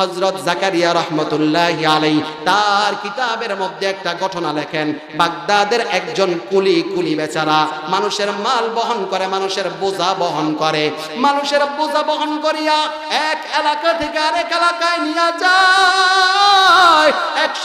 হজরত জাকারিয়া রহমতুল্লাহ আলাই তার কিতাবের মধ্যে একটা ঘটনা লেখেন, বাগদাদের একজন কুলি কুলি বেচারা মানুষের মাল বহন করে, মানুষের বোঝা বহন করে। মানুষের বোঝা বহন করিয়া এক এলাকা থেকে আরেক এলাকায় নিয়ে যায়।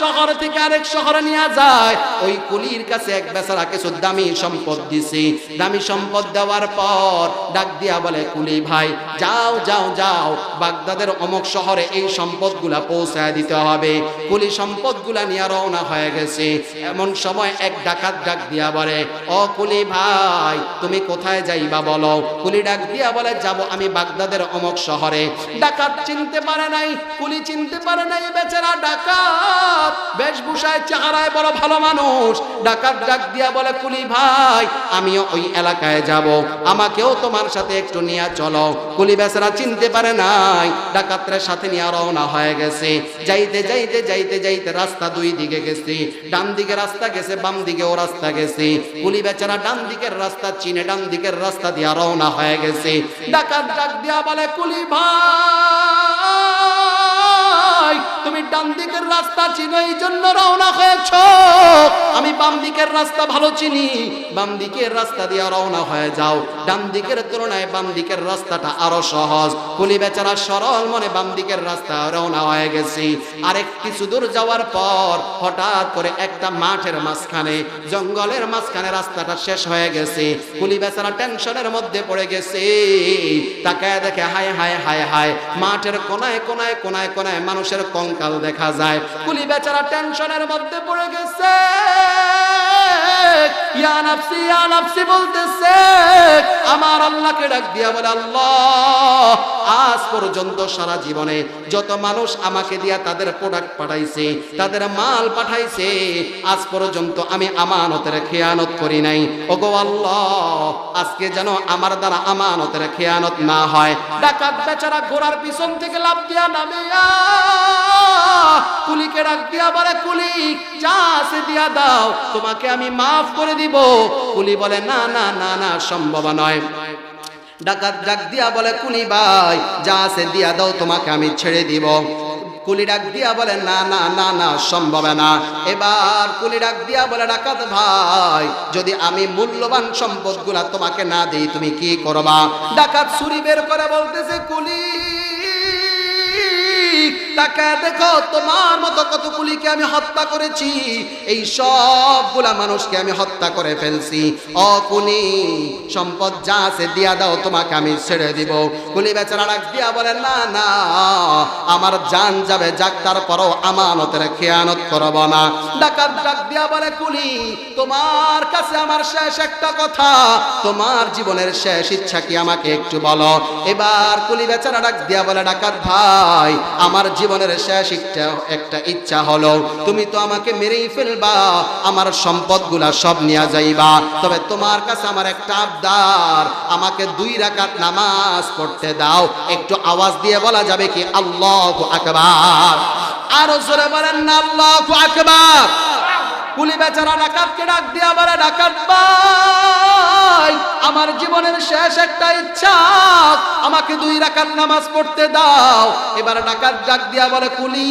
শহর থেকে আরেক শহরে নিয়ে যায়। ওই কুলির কাছে এক বেচারা কিছু দামি সম্পদ দিছি। দামি সম্পদ দেওয়ার পর ডাক দিয়া বলে, কুলি ভাই, যাও যাও যাও। বাগদাদের অমক শহরে এই সম্পদগুলা পৌঁছায় দিতে হবে। কুলি সম্পদগুলা নিয়ে রওনা হয়ে গেছে। এমন সময় এক ডাকাত ডাক দিয়া বলে, ও কুলি ভাই, তুমি কোথায় যাইবা বলো? কুলি ডাক দিয়া বলে, যাব আমি বাগদাদের অমক শহরে। ডাকাত চিনতে পারে নাই, কুলি চিনতে পারে নাই, বেচারা ডাকাত। বেশভূষায় চেহারায় বড় ভালো মানুষ। ডাকাত ডাক দিয়া বলে, কুলি ভাই, আমিও ওই এলাকায় যাব। আমাকেও তোমার সাথে একটু নিয়ে চলো। কুলি বেচারা চিনতে পারে নাই ডাকাতরের সাথে নিয়ে রওনা হয়ে গেছে। যাইতে যাইতে যাইতে যাইতে রাস্তা দুই দিকে গেছে। ডান দিকে রাস্তা গেছে, বাম দিকে ও রাস্তা গেছে। কুলি বেচারা ডান দিকের রাস্তা চিনে, ডান দিকের রাস্তা দিয়া রওনা হয়ে গেছে। ডাকাত ডাক দিয়া বলে, কুলি ভাই তুমি ডান দিকের রাস্তা চিনো, এই জন্য রওনা হয়েছ। আমি বাম দিকের রাস্তা ভালো চিনি। বাম দিকের রাস্তা দিয়ে রওনা হয়ে যাও। ডান দিকের তুলনায় বাম দিকের রাস্তাটা আরও সহজ। কুলি বেচারা সরল মনে বাম দিকের রাস্তা রওনা হয়ে গেছি। আরেক কিছু দূর যাওয়ার পর হঠাৎ করে একটা মাঠের মাঝখানে, জঙ্গলের মাঝখানে রাস্তাটা শেষ হয়ে গেছে। কুলি বেচারা টেনশনের মধ্যে পড়ে গেছে। তাকায় দেখে হায় হায় হায় হায়। মাঠের কোনায় কোনায় কোনায় কোনায় মানুষের কঙ্কাল দেখা যায়। কুলি বেচারা টেনশনের মধ্যে পড়ে গেছে। বলতেছে, আমার আল্লাহকে ডাক দিয়া বলে, আল্লাহ, আজ পর্যন্ত সারা জীবনে যত মানুষ আমাকে দিয়া তাদের প্রোডাক্ট পাঠাইছে, তাদের মাল পাঠাইছে, আজ পর্যন্ত আমি আমানতের খেয়ানত করি নাই। ওগো আল্লাহ, আজকে যেন আমার দ্বারা আমানতের খেয়ানত না হয়। ডাকাত বেচারা ঘোড়ার পিছন থেকে লাভ দিয়া নামিয়া কুলিকে ডাক দিয়া বলে, কুলি, যা আছে দিয়া দাও, তোমাকে আমি মাফ করে দিব। কুলি বলে, না না না না, সম্ভব নয়। ডাকাত ডাক দিয়া বলে, কুলি ভাই, যা আছে দিয়া দাও, তোমাকে আমি ছেড়ে দিব। কুলি ডাক দিয়া বলে, না না না না, সম্ভব না। এবার কুলি ডাক দিয়া বলে, ডাকাত ভাই, যদি আমি মূল্যবান সম্পদগুলা তোমাকে না দিই, তুমি কি করবা? ডাকাত ছুরি বের করে বলতেছে, কুলি তাকে দেখো, তোমার মতো কত কুলিকে আমি হত্যা করেছি। এই সবগুলা মানুষকে আমি হত্যা করে ফেলছি। অ কুলি, সম্পদ যা আছে দিয়া দাও, তোমাকে আমি ছেড়ে দিব। কুলি বেচারা রাখ দিয়া বলে, না না আমার জান যাবে, যাক তারপরও আমানতের খেয়ানত করব না। ডাকাত ডাক দিয়া বলে, কুলি, তোমার কাছে আমার শেষ একটা কথা। তোমার জীবনের শেষ ইচ্ছা কি আমাকে একটু বলো? এবার কুলি বেচারা ডাক দিয়া বলে, ডাকাত ভাই, আমার জীবনের শেষ একটা একটা ইচ্ছা হলো, তুমি তো আমাকে মেরেই ফেলবা, আমার সম্পদগুলা সব নিয়ে যাইবা। তবে তোমার কাছে আমার একটা আবদার, আমাকে দুই রাকাত নামাজ পড়তে দাও। একটু আওয়াজ দিয়ে বলা যাবে কি, আল্লাহু আকবার। আরও জোরে বলেন না আল্লাহু আকবার। কুলি বেচারা ডাকাতকে ডাক দিয়া বলে ডাকাত আমার জীবনের শেষ একটা ইচ্ছা, আমাকে দুই রাকাত নামাজ পড়তে দাও। এবার ডাকাত ডাক দিয়া বলে, কুলি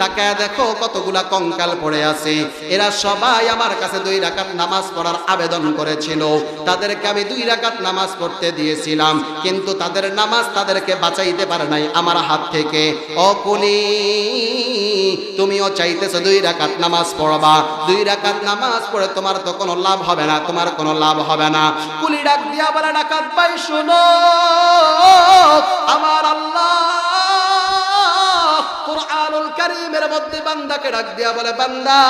তাকে দেখো কতগুলা কঙ্কাল পড়ে আছে। এরা সবাই আমার কাছে দুই রাকাত নামাজ পড়ার আবেদন করেছিল। তাদেরকে আমি দুই রাকাত নামাজ পড়তে দিয়েছিলাম, কিন্তু তাদের নামাজ তাদেরকে বাঁচাইতে পারে নাই আমার হাত থেকে। ও কুলি, তুমিও চাইতেছো দুই রাকাত নামাজ পড়বা। দুই রাকাত নামাজ পড়ে তোমার তো কোনো লাভ হবে না, তোমার কোনো লাভ হবে না। কুলি ডাক দিয়া বলে ডাকাত ভাই শুনো। আমার আল্লাহ কারীমের মধ্যে বান্দাকে ডাক দিয়া বলে, বান্দা,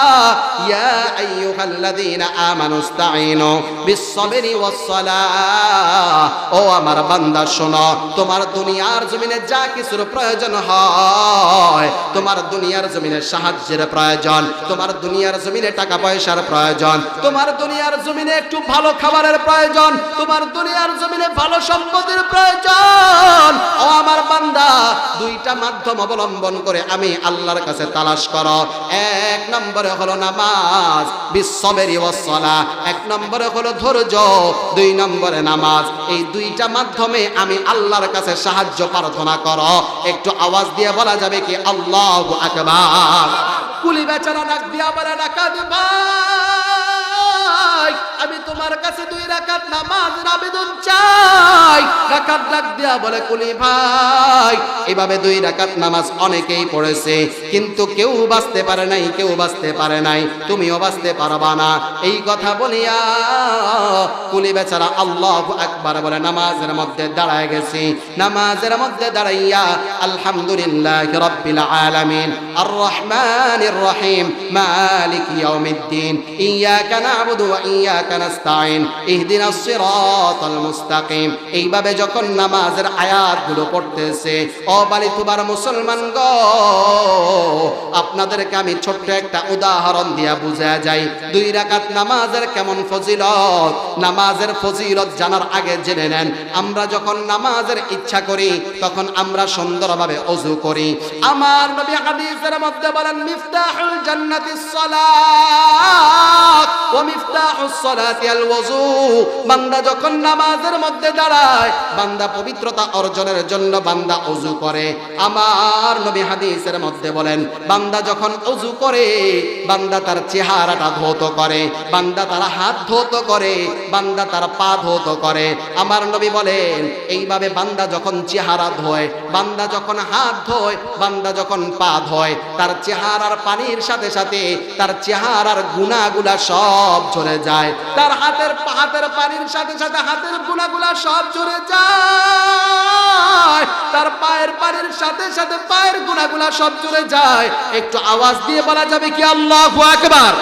ইয়া আইয়ুহাল্লাযীনা আমানুস্তাঈনু বিস-সাবরি ওয়াস-সালাহ। ও আমার বান্দা, শোনো, তোমার দুনিয়ার জমিনে যা কিছুর প্রয়োজন হয়, তোমার দুনিয়ার জমিনে সাহায্যের প্রয়োজন, তোমার দুনিয়ার জমিনে টাকা পয়সার প্রয়োজন, তোমার দুনিয়ার জমিনে একটু ভালো খাবারের প্রয়োজন, তোমার দুনিয়ার জমিনে ভালো সম্পদের প্রয়োজন। মাধ্যম অবলম্বন করে আমি আল্লাহর কাছে তালাশ কর। এক নম্বরে হলো নামাজ বিশ্ববেরি ওসলা এক নম্বরে হলো ধৈর্য, দুই নম্বরে নামাজ। এই দুইটা মাধ্যমে আমি আল্লাহর কাছে সাহায্য, প্রার্থনা কর। একটু আওয়াজ দিয়ে বলা যাবে কি? আল্লাহ আকবার। কুলি বেচারা ডাক দিয়া বলে ডাকা ভাই আমি তোমার কাছে দুই রাকাত নামাজের আবেদন চাই। রাকাত ডাক দিয়া বলে, কুলি ভাই এইভাবে দুই রাকাত নামাজ অনেকেই পড়েছে, কিন্তু কেউ বাঁচতে পারে নাই, কেউ বাঁচতে পারে নাই, তুমিও বাঁচতে পারবা না। এই কথা বলিয়া কুলি বেচারা আল্লাহ আকবার বলে, নামাজের মধ্যে দাঁড়ায় গেছি। নামাজের মধ্যে দাঁড়াইয়া, আলহামদুলিল্লাহ রব্বিল আলামিন আর রহমানির রহিম, মালিক ইয়াউমিদ্দিন, ইয়াকা না'বুদু ওয়া ইয়াকা এইভাবে যখন নামাজের আয়াতগুলো পড়তেছে অবালি বালি তোমার মুসলমান গো আপনাদেরকে আমি ছোট্ট একটা উদাহরণ দিয়া বুঝা যাই। দুই রাকাত নামাজের কেমন ফজিলত? নামাজের ফজিলত জানার আগে জেনে নেন, আমরা যখন নামাজের ইচ্ছা করি, তখন আমরা সুন্দরভাবে অজু করি। আমার নবী হাদিসের মধ্যে বলেন, মিফতাহুল জান্নাতিস সালাত ওয়া মিফতাহুস সালাতি আল ওযু। বান্দা যখন নামাজের মধ্যে দাঁড়ায়, বান্দা পবিত্রতা অর্জনের জন্য বান্দা অজু করে। আমার নবী হাদিসের মধ্যে বলেন, বান্দা অজু করে, বান্দা তার চেহারাটা ধৌত করে, বান্দা তার হাত ধৌত করে, বান্দা তার পা ধৌত করে। আমার নবী বলেন, এইভাবে বান্দা যখন চেহারা ধোয়, বান্দা যখন হাত ধোয়, বান্দা যখন পা ধোয়, তার চেহারার পানির সাথে সাথে তার চেহারার গুণাগুলা সব ঝরে যায়। তার হাতের হাতের পানির সাথে সাথে হাতের গুণাগুলা সব ঝরে যায়। তার পায়ের পানির সাথে সাথে পায়ের গুণাগুলা সব চলে যায়। একটু আওয়াজ দিয়ে বলা যাবে কি আল্লাহ আকবার?